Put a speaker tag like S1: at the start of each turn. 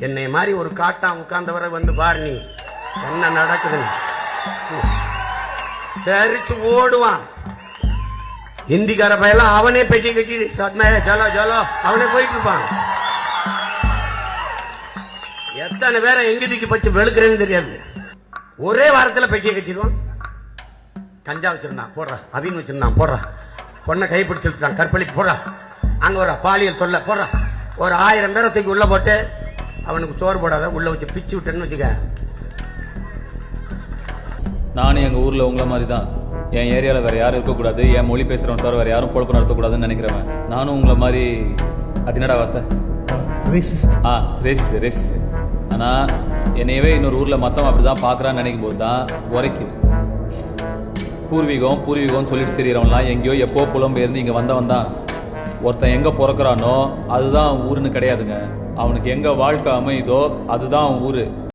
S1: என்னை மாதிரி ஒரு காட்டான் உட்கார்ந்தவரை வந்து பார் நீ. என்ன நடக்குதுன்னு? தெரிச்சு ஓடுவான். ஹிந்திக்கார பையெல்லாம் அவனே பெட்டி கட்டி ஜலோ ஜலோ அவனே போயிட்டு இருப்பான். எத்தனை பேரை எங்க தூக்கி பச்சு வெளுக்கிறேன்னு தெரியாது. ஒரே வாரத்துல பெட்டியை கட்டிடுவான். கஞ்சா வச்சிருந்தான் போடுறா. அவின் வச்சிருந்தான் போடுறா. பொண்ணை கை பிடிச்சிருக்கான் கற்பழிக்கு போடுறா. அங்க ஒரு பாலியல் தொல்லை போடுறா. ஒரு ஆயிரம் பேரை தூக்கி உள்ள போட்டு அவனுக்கு சோறு போடாத உள்ள வச்சு பிச்சு விட்டேன்னு வச்சுக்க.
S2: நானும் எங்கள் ஊரில் உங்களை மாதிரி தான் என் ஏரியாவில் வேறு யாரும் இருக்கக்கூடாது என் மொழி பேசுகிறவன் தவிர வேறு யாரும் பொழப்பு நடத்தக்கூடாதுன்னு நினைக்கிறவன். நானும் உங்களை மாதிரி அது என்னடா வார்த்தை?
S3: ரேசிஸ்ட்
S2: ஆ ரேசிஸ் ரேசிஸ் ஆனால் என்னையவே இன்னொரு ஊரில் மற்றவன் அப்படி தான் பார்க்குறான்னு நினைக்கும் போது தான் உரைக்குது. பூர்வீகம் பூர்வீகம்னு சொல்லிட்டு தெரியறவன்லாம் எங்கேயோ எப்போ புலம்பெயர்ந்து இங்கே வந்தவன் தான் ஒருத்தன் எங்கே பிறக்கிறானோ அதுதான் அவன் ஊருன்னு கிடையாதுங்க. அவனுக்கு எங்கே வாழ்க்கை அமையுதோ அதுதான் அவன் ஊர்.